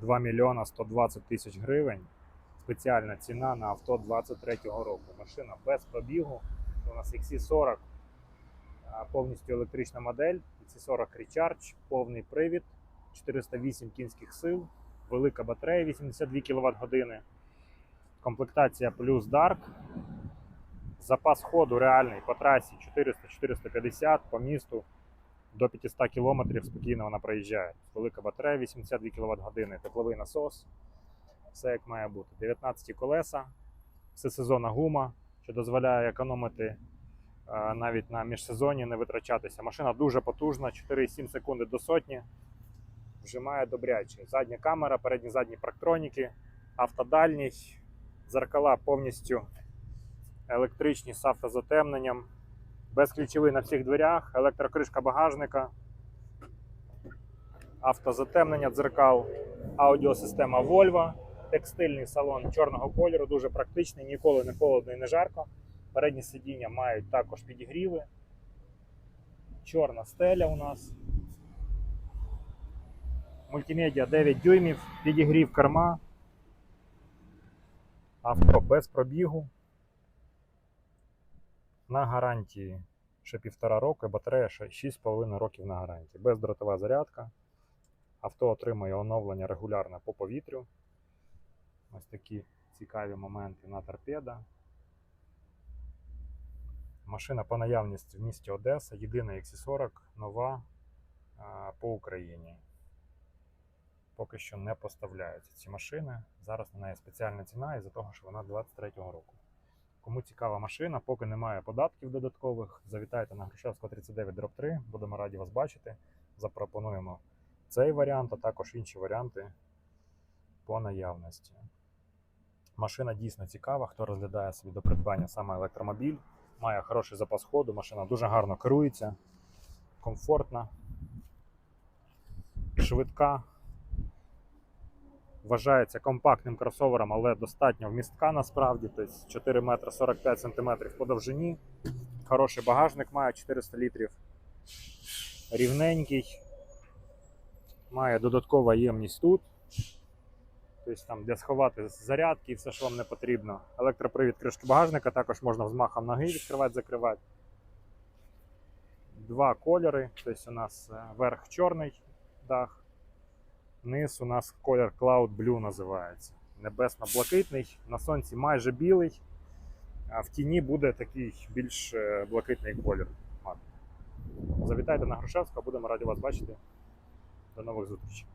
2 мільйона 120 тисяч гривень. Спеціальна ціна на авто 23-го року. Машина без пробігу. У нас XC40 повністю електрична модель. XC40 Recharge, повний привід, 408 кінських сил, велика батарея 82 кВт години. Комплектація плюс Dark. Запас ходу реальний по трасі 400-450 по місту до 500 км спокійно вона проїжджає. Велика батарея 82 кВт години, тепловий насос. Все як має бути. 19 колеса, всесезонна гума, що дозволяє економити е, навіть на міжсезонні, не витрачатися. Машина дуже потужна, 4,7 секунди до сотні. Вжимає добряче. Задня камера, передні задні парктроніки, автодальність, зеркала повністю електричні з автозатемненням, безключовий на всіх дверях, електрокришка багажника, автозатемнення дзеркал, аудіосистема Volvo, текстильний салон чорного кольору, дуже практичний, ніколи не холодно і не жарко. Передні сидіння мають також підігріви. Чорна стеля у нас. Мультимедіа 9 дюймів, підігрів керма. Авто без пробігу. На гарантії ще півтора року, батарея ще 6,5 років на гарантії. Бездротова зарядка. Авто отримує оновлення регулярно по повітрю. Ось такі цікаві моменти на торпеда. Машина по наявності в місті Одеса, єдина XC40 нова по Україні. Поки що не поставляються ці машини. Зараз на неї спеціальна ціна із-за того, що вона 23-го року. Кому цікава машина, поки немає податків додаткових, завітайте на Грушевського 39 дроб 3. Будемо раді вас бачити. Запропонуємо цей варіант, а також інші варіанти по наявності. Машина дійсно цікава. Хто розглядає собі до придбання саме електромобіль, має хороший запас ходу, машина дуже гарно керується, комфортна, швидка. Вважається компактним кросовером, але достатньо вмістка насправді. Тобто 4 метри 45 сантиметрів по довжині. Хороший багажник має 400 літрів. Рівненький. Має додаткова ємність тут. Тобто там де сховати зарядки і все, що вам не потрібно. Електропривід кришки багажника також можна взмахом ноги відкривати, закривати. Два кольори. Тобто у нас е, верх чорний дах. Низ у нас колір Cloud Blue називається. Небесно-блакитний, на сонці майже білий, а в тіні буде такий більш е, блакитний колір. Завітайте на Грушевського, будемо раді вас бачити. До нових зустрічей.